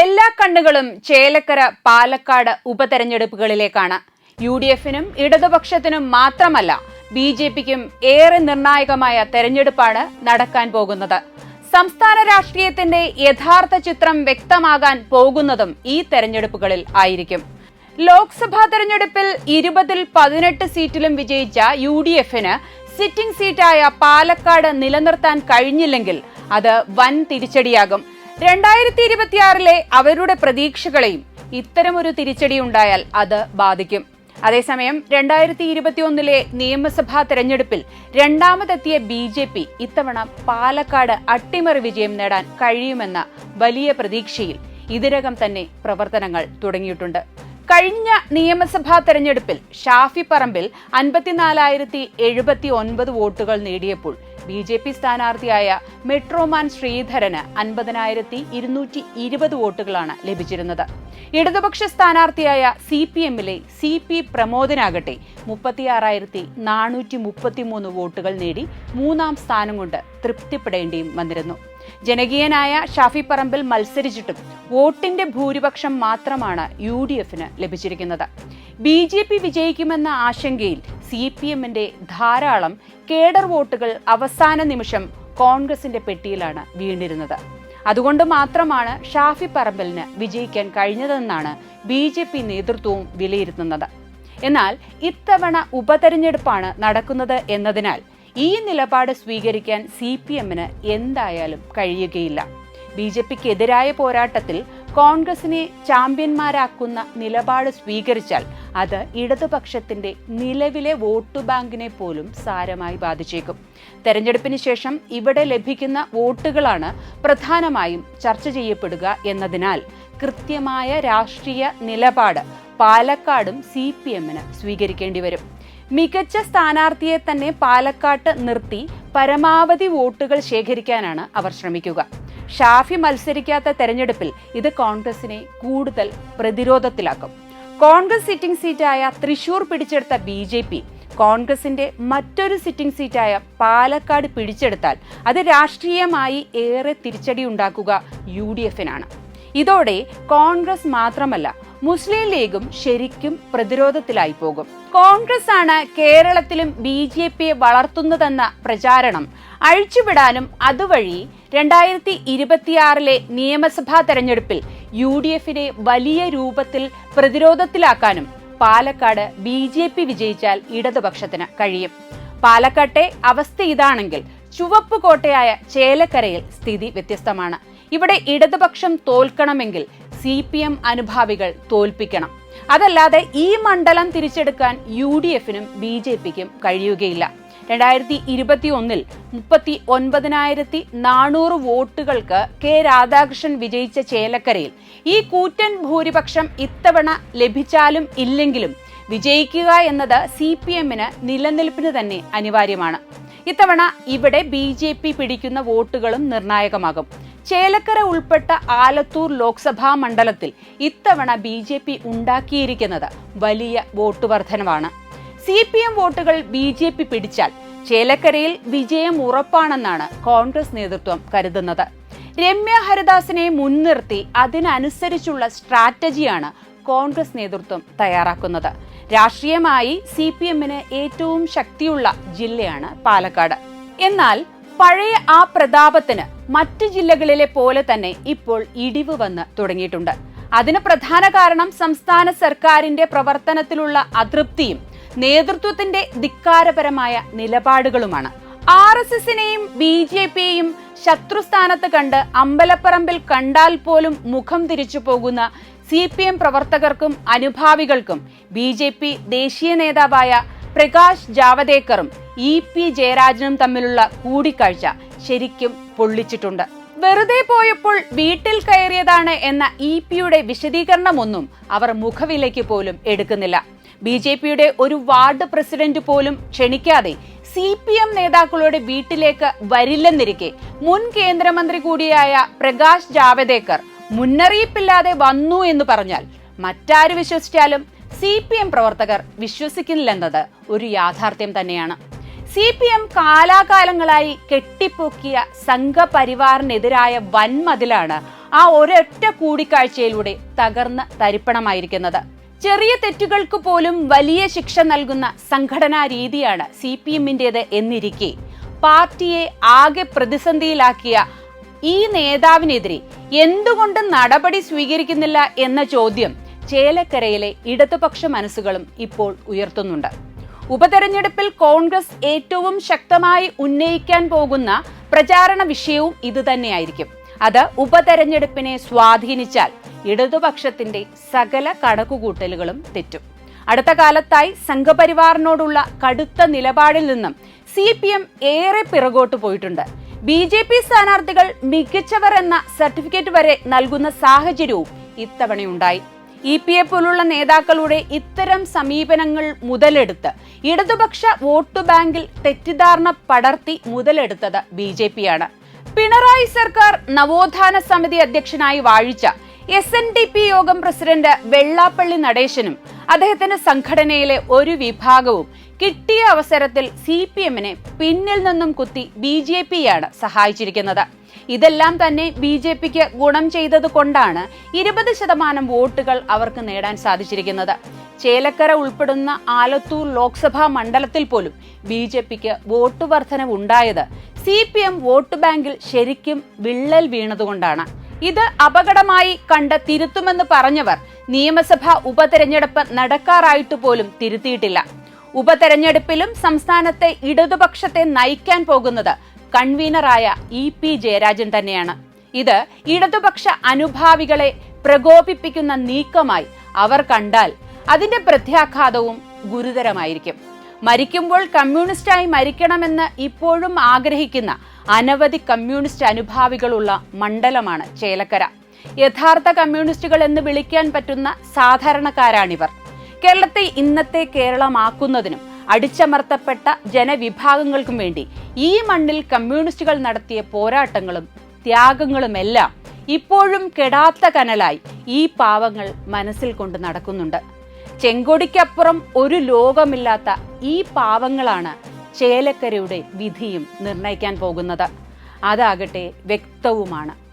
എല്ലാ കണ്ണുകളും ചേലക്കര പാലക്കാട് ഉപതെരഞ്ഞെടുപ്പുകളിലേക്കാണ്. യു ഡി എഫിനും ഇടതുപക്ഷത്തിനും മാത്രമല്ല ബി ജെ പിക്കും ഏറെ നിർണായകമായ തെരഞ്ഞെടുപ്പാണ് നടക്കാൻ പോകുന്നത്. സംസ്ഥാന രാഷ്ട്രീയത്തിന്റെ യഥാർത്ഥ ചിത്രം വ്യക്തമാകാൻ പോകുന്നതും ഈ തെരഞ്ഞെടുപ്പുകളിൽ ആയിരിക്കും. ലോക്സഭാ തെരഞ്ഞെടുപ്പിൽ ഇരുപതിൽ പതിനെട്ട് സീറ്റിലും വിജയിച്ച യു ഡി എഫിന് സിറ്റിംഗ് സീറ്റായ പാലക്കാട് നിലനിർത്താൻ കഴിഞ്ഞില്ലെങ്കിൽ അത് വൻ തിരിച്ചടിയാകും. രണ്ടായിരത്തി ഇരുപത്തിയാറിലെ അവരുടെ പ്രതീക്ഷകളെയും ഇത്തരമൊരു തിരിച്ചടി ഉണ്ടായാൽ അത് ബാധിക്കും. അതേസമയം രണ്ടായിരത്തി ഇരുപത്തിയൊന്നിലെ നിയമസഭാ തെരഞ്ഞെടുപ്പിൽ രണ്ടാമതെത്തിയ ബി ജെ പി ഇത്തവണ പാലക്കാട് അട്ടിമറി വിജയം നേടാൻ കഴിയുമെന്ന വലിയ പ്രതീക്ഷയിൽ ഇതിനകം തന്നെ പ്രവർത്തനങ്ങൾ തുടങ്ങിയിട്ടുണ്ട്. കഴിഞ്ഞ നിയമസഭാ തെരഞ്ഞെടുപ്പിൽ ഷാഫി പറമ്പിൽ അൻപത്തിനാലായിരത്തി എഴുപത്തി ഒൻപത് വോട്ടുകൾ നേടിയപ്പോൾ ബി ജെ പി സ്ഥാനാർത്ഥിയായ മെട്രോമാൻ ശ്രീധരന് അൻപതിനായിരത്തി ഇരുന്നൂറ്റി ഇരുപത് വോട്ടുകളാണ് ലഭിച്ചിരുന്നത്. ഇടതുപക്ഷ സ്ഥാനാർത്ഥിയായ സി പി എമ്മിലെ സി പി പ്രമോദനാകട്ടെ മുപ്പത്തിയാറായിരത്തി നാനൂറ്റി മുപ്പത്തിമൂന്ന് വോട്ടുകൾ നേടി മൂന്നാം സ്ഥാനം കൊണ്ട് തൃപ്തിപ്പെടേണ്ടിയും വന്നിരുന്നു. ജനകീയനായ ഷാഫി പറമ്പിൽ മത്സരിച്ചിട്ടും വോട്ടിന്റെ ഭൂരിപക്ഷം മാത്രമാണ് യു ഡി എഫിന് ലഭിച്ചിരിക്കുന്നത്. ബി ജെ പി വിജയിക്കുമെന്ന ആശങ്കയിൽ സി പി എമ്മിന്റെ ധാരാളം കേഡർ വോട്ടുകൾ അവസാന നിമിഷം കോൺഗ്രസിന്റെ പെട്ടിയിലാണ് വീണിരുന്നത്. അതുകൊണ്ട് മാത്രമാണ് ഷാഫി പറമ്പലിന് വിജയിക്കാൻ കഴിഞ്ഞതെന്നാണ് ബി ജെ പി നേതൃത്വവും വിലയിരുത്തുന്നത്. എന്നാൽ ഇത്തവണ ഉപതെരഞ്ഞെടുപ്പാണ് നടക്കുന്നത് എന്നതിനാൽ ഈ നിലപാട് സ്വീകരിക്കാൻ സി പി എമ്മിന് എന്തായാലും കഴിയുകയില്ല. ബി ജെ പിക്കെതിരായ പോരാട്ടത്തിൽ കോൺഗ്രസിനെ ചാമ്പ്യന്മാരാക്കുന്ന നിലപാട് സ്വീകരിച്ചാൽ അത് ഇടതുപക്ഷത്തിന്റെ നിലവിലെ വോട്ട് ബാങ്കിനെ പോലും സാരമായി ബാധിച്ചേക്കും. തെരഞ്ഞെടുപ്പിന് ശേഷം ഇവിടെ ലഭിക്കുന്ന വോട്ടുകളാണ് പ്രധാനമായും ചർച്ച ചെയ്യപ്പെടുക എന്നതിനാൽ കൃത്യമായ രാഷ്ട്രീയ നിലപാട് പാലക്കാടും സി പി എമ്മിന് സ്വീകരിക്കേണ്ടി വരും. മികച്ച സ്ഥാനാർത്ഥിയെ തന്നെ പാലക്കാട്ട് നിർത്തി പരമാവധി വോട്ടുകൾ ശേഖരിക്കാനാണ് അവർ ശ്രമിക്കുക. ഷാഫി മത്സരിക്കാത്ത തെരഞ്ഞെടുപ്പിൽ ഇത് കോൺഗ്രസിനെ കൂടുതൽ പ്രതിരോധത്തിലാക്കും. കോൺഗ്രസ് സിറ്റിംഗ് സീറ്റായ തൃശൂർ പിടിച്ചെടുത്ത ബി ജെ പി കോൺഗ്രസിന്റെ മറ്റൊരു സിറ്റിംഗ് സീറ്റായ പാലക്കാട് പിടിച്ചെടുത്താൽ അത് രാഷ്ട്രീയമായി ഏറെ തിരിച്ചടി ഉണ്ടാക്കുക യു ഡി എഫിനാണ്. ഇതോടെ കോൺഗ്രസ് മാത്രമല്ല മുസ്ലിം ലീഗും ശരിക്കും പ്രതിരോധത്തിലായി പോകും. കോൺഗ്രസ് ആണ് കേരളത്തിലും ബി ജെ പിയെ വളർത്തുന്നതെന്ന പ്രചാരണം അഴിച്ചുവിടാനും അതുവഴി രണ്ടായിരത്തി ഇരുപത്തിയാറിലെ നിയമസഭാ തെരഞ്ഞെടുപ്പിൽ യു ഡി എഫിനെ വലിയ രൂപത്തിൽ പ്രതിരോധത്തിലാക്കാനും പാലക്കാട് ബി ജെ പി വിജയിച്ചാൽ ഇടതുപക്ഷത്തിന് കഴിയും. പാലക്കാട്ടെ അവസ്ഥ ഇതാണെങ്കിൽ ചുവപ്പ് കോട്ടയായ ചേലക്കരയിൽ സ്ഥിതി വ്യത്യസ്തമാണ്. ഇവിടെ ഇടതുപക്ഷം തോൽക്കണമെങ്കിൽ സി പി എം അനുഭാവികൾ തോൽപ്പിക്കണം. അതല്ലാതെ ഈ മണ്ഡലം തിരിച്ചെടുക്കാൻ യു ഡി എഫിനും ബി ജെ പിക്കും കഴിയുകയില്ല. രണ്ടായിരത്തി ഇരുപത്തി ഒന്നിൽ മുപ്പത്തി ഒൻപതിനായിരത്തി നാനൂറ് വോട്ടുകൾക്ക് കെ രാധാകൃഷ്ണൻ വിജയിച്ച ചേലക്കരയിൽ ഈ കൂറ്റൻ ഭൂരിപക്ഷം ഇത്തവണ ലഭിച്ചാലും ഇല്ലെങ്കിലും വിജയിക്കുക എന്നത് സി പി എമ്മിന് നിലനിൽപ്പിന് തന്നെ അനിവാര്യമാണ്. ഇത്തവണ ഇവിടെ ബി ജെ പി പിടിക്കുന്ന വോട്ടുകളും നിർണായകമാകും. ചേലക്കര ഉൾപ്പെട്ട ആലത്തൂർ ലോക്സഭാ മണ്ഡലത്തിൽ ഇത്തവണ ബി ജെ പി ഉണ്ടാക്കിയിരിക്കുന്നത് വലിയ വോട്ട് വർധനവാണ്. സി പി എം വോട്ടുകൾ ബി ജെ പി പിടിച്ചാൽ ചേലക്കരയിൽ വിജയം ഉറപ്പാണെന്നാണ് കോൺഗ്രസ് നേതൃത്വം കരുതുന്നത്. രമ്യ ഹരിദാസിനെ മുൻനിർത്തി അതിനനുസരിച്ചുള്ള സ്ട്രാറ്റജിയാണ് കോൺഗ്രസ് നേതൃത്വം തയ്യാറാക്കുന്നത്. രാഷ്ട്രീയമായി സി പി എമ്മിന് ഏറ്റവും ശക്തിയുള്ള ജില്ലയാണ് പാലക്കാട്. എന്നാൽ പഴയ ആ പ്രതാപത്തിന് മറ്റ് ജില്ലകളിലെ പോലെ തന്നെ ഇപ്പോൾ ഇടിവ് വന്ന് തുടങ്ങിയിട്ടുണ്ട്. അതിന് പ്രധാന കാരണം സംസ്ഥാന സർക്കാരിന്റെ പ്രവർത്തനത്തിലുള്ള അതൃപ്തിയും നേതൃത്വത്തിന്റെ ധിക്കാരപരമായ നിലപാടുകളുമാണ്. ആർ എസ് എസിനെയും ബി ജെ പിയെയും ശത്രുസ്ഥാനത്ത് കണ്ട് അമ്പലപ്പറമ്പിൽ കണ്ടാൽ പോലും മുഖം തിരിച്ചു പോകുന്ന സി പി എം പ്രവർത്തകർക്കും അനുഭാവികൾക്കും ബി ജെ പി ദേശീയ നേതാവായ പ്രകാശ് ജാവദേക്കറും ഇ പി ജയരാജനും തമ്മിലുള്ള കൂടിക്കാഴ്ച ശരിക്കും പൊള്ളിച്ചിട്ടുണ്ട്. വെറുതെ പോയപ്പോൾ വീട്ടിൽ കയറിയതാണ് എന്ന ഇ പിയുടെ വിശദീകരണമൊന്നും അവർ മുഖവിലയ്ക്ക് പോലും എടുക്കുന്നില്ല. ബി ജെ പിയുടെ ഒരു വാർഡ് പ്രസിഡന്റ് പോലും ക്ഷണിക്കാതെ സി പി എം നേതാക്കളുടെ വീട്ടിലേക്ക് വരില്ലെന്നിരിക്കെ മുൻ കേന്ദ്രമന്ത്രി കൂടിയായ പ്രകാശ് ജാവദേക്കർ മുന്നറിയിപ്പില്ലാതെ വന്നു എന്ന് പറഞ്ഞാൽ മറ്റാര് വിശ്വസിച്ചാലും സി പി എം പ്രവർത്തകർ വിശ്വസിക്കുന്നില്ലെന്നത് ഒരു യാഥാർത്ഥ്യം തന്നെയാണ്. സി പി എം കാലാകാലങ്ങളായി കെട്ടിപ്പൊക്കിയ സംഘപരിവാറിനെതിരായ വൻമതിലാണ് ആ ഒരൊറ്റ കൂടിക്കാഴ്ചയിലൂടെ തകർന്ന് തരിപ്പണമായിരിക്കുന്നത്. ചെറിയ തെറ്റുകൾക്ക് പോലും വലിയ ശിക്ഷ നൽകുന്ന സംഘടനാ രീതിയാണ് സി പി എമ്മിന്റേത് എന്നിരിക്കെ. പാർട്ടിയെ ആകെ പ്രതിസന്ധിയിലാക്കിയ ഈ നേതാവിനെതിരെ എന്തുകൊണ്ട് നടപടി സ്വീകരിക്കുന്നില്ല എന്ന ചോദ്യം ചേലക്കരയിലെ ഇടതുപക്ഷ മനസ്സുകളും ഇപ്പോൾ ഉയർത്തുന്നുണ്ട്. ഉപതെരഞ്ഞെടുപ്പിൽ കോൺഗ്രസ് ഏറ്റവും ശക്തമായി ഉന്നയിക്കാൻ പോകുന്ന പ്രചാരണ വിഷയവും ഇതുതന്നെയായിരിക്കും അത് ഉപതെരഞ്ഞെടുപ്പിനെ സ്വാധീനിച്ചാൽ ഇടതുപക്ഷത്തിന്റെ സകല കണക്കുകൂട്ടലുകളും തെറ്റും. അടുത്ത കാലത്തായി സംഘപരിവാറിനോടുള്ള കടുത്ത നിലപാടിൽ നിന്നും സി പി എം ഏറെ പിറകോട്ട് പോയിട്ടുണ്ട്. ബി ജെ പി സ്ഥാനാർത്ഥികൾ മികച്ചവർ എന്ന സർട്ടിഫിക്കറ്റ് വരെ നൽകുന്ന സാഹചര്യവും ഇത്തവണയുണ്ടായി. ഇ പി എ പോലുള്ള നേതാക്കളുടെ ഇത്തരം സമീപനങ്ങൾ മുതലെടുത്ത് ഇടതുപക്ഷ വോട്ട് ബാങ്കിൽ തെറ്റിദ്ധാരണ പടർത്തി മുതലെടുത്തത് ബി ജെ പിയാണ്. പിണറായി സർക്കാർ നവോത്ഥാന സമിതി അധ്യക്ഷനായി വാഴിച്ച S N D P Yogam president Vellappally നടേശനും അദ്ദേഹത്തിന്റെ സംഘടനയിലെ ഒരു വിഭാഗവും കിട്ടിയ അവസരത്തിൽ സി പി എമ്മിനെ പിന്നിൽ നിന്നും കുത്തി ബി ജെ പിയാണ് സഹായിച്ചിരിക്കുന്നത്. ഇതെല്ലാം തന്നെ ബി ജെ പിക്ക് ഗുണം ചെയ്തത് കൊണ്ടാണ് ഇരുപത് ശതമാനം വോട്ടുകൾ അവർക്ക് നേടാൻ സാധിച്ചിരിക്കുന്നത്. ചേലക്കര ഉൾപ്പെടുന്ന ആലത്തൂർ ലോക്സഭാ മണ്ഡലത്തിൽ പോലും ബി ജെ പിക്ക് വോട്ട് വർധനവ് ഉണ്ടായത് സി പി എം വോട്ട് ബാങ്കിൽ ശരിക്കും വിള്ളൽ വീണതുകൊണ്ടാണ്. ഇത് അപകടമായി കണ്ട് തിരുത്തുമെന്ന് പറഞ്ഞവർ നിയമസഭാ ഉപതെരഞ്ഞെടുപ്പ് നടക്കാറായിട്ട് പോലും തിരുത്തിയിട്ടില്ല. ഉപതെരഞ്ഞെടുപ്പിലും സംസ്ഥാനത്തെ ഇടതുപക്ഷത്തെ നയിക്കാൻ പോകുന്നത് കൺവീനറായ ഇ പി ജയരാജൻ തന്നെയാണ്. ഇത് ഇടതുപക്ഷ അനുഭാവികളെ പ്രകോപിപ്പിക്കുന്ന നീക്കമായി അവർ കണ്ടാൽ അതിന്റെ പ്രത്യാഘാതവും ഗുരുതരമായിരിക്കും. മരിക്കുമ്പോൾ കമ്മ്യൂണിസ്റ്റായി മരിക്കണമെന്ന് ഇപ്പോഴും ആഗ്രഹിക്കുന്ന അനവധി കമ്മ്യൂണിസ്റ്റ് അനുഭാവികളുള്ള മണ്ഡലമാണ് ചേലക്കര. യഥാർത്ഥ കമ്മ്യൂണിസ്റ്റുകൾ എന്ന് വിളിക്കാൻ പറ്റുന്ന സാധാരണക്കാരാണിവർ. കേരളത്തെ ഇന്നത്തെ കേരളമാക്കുന്നതിനും അടിച്ചമർത്തപ്പെട്ട ജനവിഭാഗങ്ങൾക്കും വേണ്ടി ഈ മണ്ണിൽ കമ്മ്യൂണിസ്റ്റുകൾ നടത്തിയ പോരാട്ടങ്ങളും ത്യാഗങ്ങളുമെല്ലാം ഇപ്പോഴും കെടാത്ത കനലായി ഈ പാവങ്ങൾ മനസ്സിൽ കൊണ്ട് നടക്കുന്നുണ്ട്. ചെങ്കൊടിക്കപ്പുറം ഒരു ലോകമില്ലാത്ത ഈ പാവങ്ങളാണ് ചേലക്കരയുടെ വിധിയും നിർണയിക്കാൻ പോകുന്നത്. അതാകട്ടെ വ്യക്തവുമാണ്.